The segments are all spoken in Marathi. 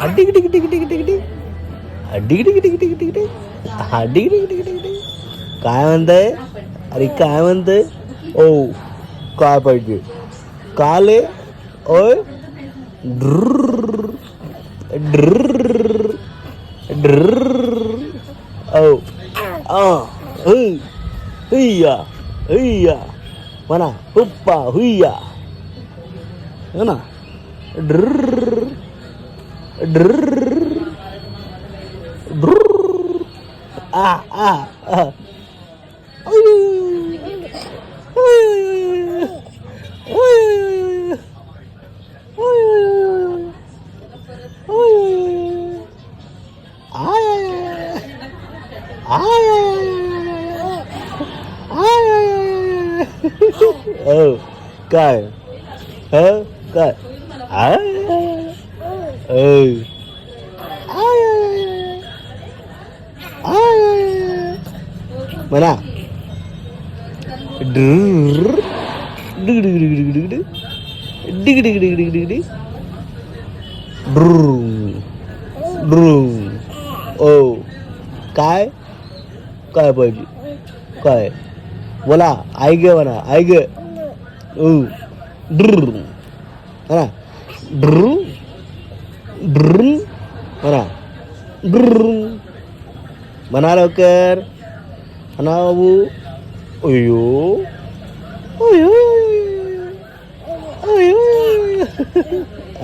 അടി കിട്ടി കിട്ടി കിട്ടി കിട്ടി കിട്ടി अडी किटी किटी किटी किटी किटी हाडी किटी किटी किटी किटी काय म्हणताय अरे काय म्हणताय ओ काय पाहिजे काले ओय ओ हुय्या हुय्या म्हणा हुप्पा हुय्या ना ड्र Drrr. Drrr. Ah, ah, ah. Oh, God. Oh, God. Ah. മനാ ओ काय काय पाहिजे काय बोला आई गे म्हणा आई गे ड्रू ड्रू ड्रू म्हणा ड्रू म्हणा लवकर. म्हणा बाबू. अयो अयो अयो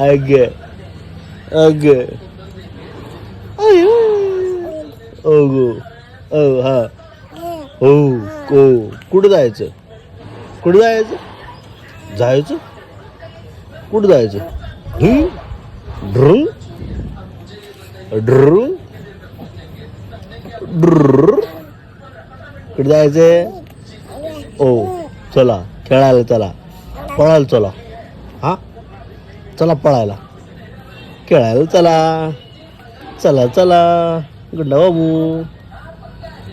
अग. अग. अयो गो ओ हा. हो को. कुठं जायचं? कुठं जायचं? जायचं? कुठं जायचं? ढुंग ड्रुंग ड्रुंग कुठे जायचे. ओ चला खेळायला चला. पळायला चला. हा? चला पळायला. खेळायला चला. चला चला. गुंडा बाबू.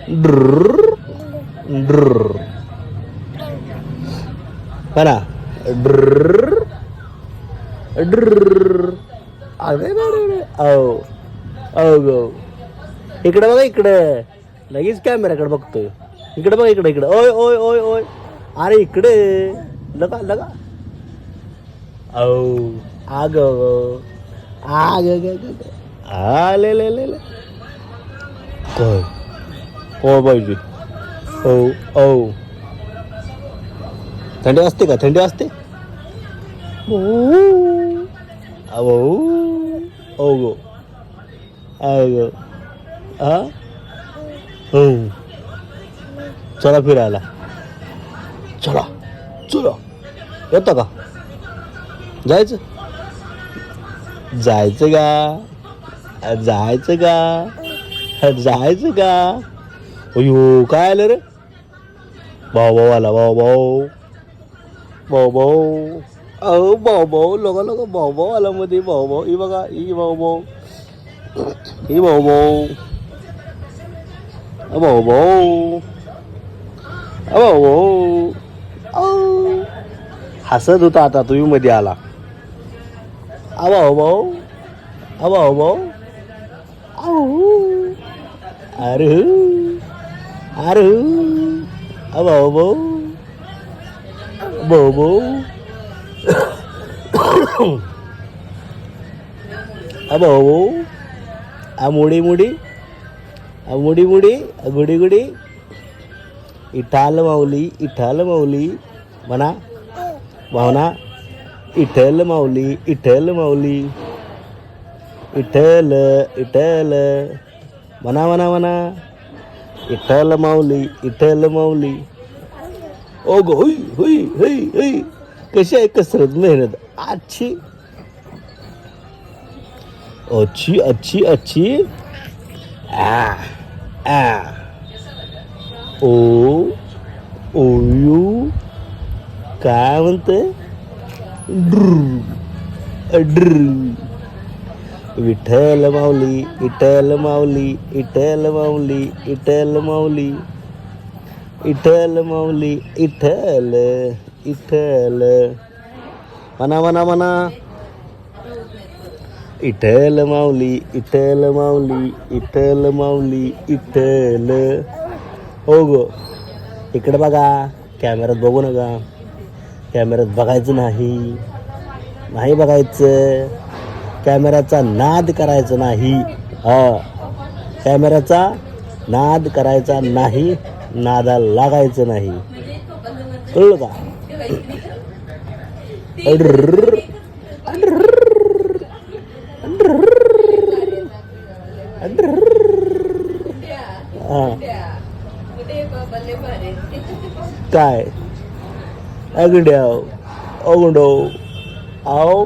ड्र ड्र. म्हणा ड्र ड्र. अरे रे रे रे औ औ गो। इकडे बघा इकडे। लगेच कॅमेराकडे बघतोय। इकडे बघा इकडे इकडे। ओय ओय ओय ओय। अरे इकडे। लगा लगा। औ आग आग आले ले ले ले काय हो पाहिजे? औ थंडी असते का? थंडी असते अहो ओ गो गो हा हो चला फिरायला चला चला येतं का जायचं जायचं का जायचं का जायचं का अयो काय आलं रे भाऊ भाऊ आला भाऊ भाऊ भाऊ भाऊ ಅವು ಬಾಬೋ ಲೋಗ ಲೋಗ ಬಾಬೋ ಅಲ್ಲ ಮತ್ತೆ ಬಾಬೋ ಇವಾಗ ಈ ಬಾಬೋ ಈ ಬಾಬೋ ಬಾಬೋ ಬಾಬೋ हसत होता आता तुम्ही मध्ये आला आवा हो भाऊ आवा हो भाऊ अरे अरे आवा हो भाऊ भाऊ भाऊ भाऊ अ भाऊ आ मुडी मुडी आ मुडी मुडी आ गुडी गुडी. इठाल माऊली इठाल माऊली. म्हणा भावना? इठल माऊली इठल माऊली. इठल इठल. म्हणा म्हणा म्हणा इठल माऊली इठल माऊली. ओ गो हुई हुई हुई हुई. कशी आहे कसरत? मेहनत. अच्छी अच्छी अच्छी अच्छी आ आ. ओ ओ यू. काय म्हणते विठ्ठल माऊली इटल माऊली इटल माऊली इटल माऊली. इठल माऊली इठल इठल. म्हणा म्हणा म्हणा इटल माऊली इटल माऊली इटल माऊली इटल हो गो. इकडे बघा कॅमेऱ्यात बघू नका. कॅमेऱ्यात बघायचं नाही. नाही बघायचं. कॅमेऱ्याचा नाद करायचा नाही. हा. कॅमेऱ्याचा नाद करायचा नाही नादा लागायचं नाही. कळलं का? अड्रर्र. हा काय अगड्याव अगडो आओ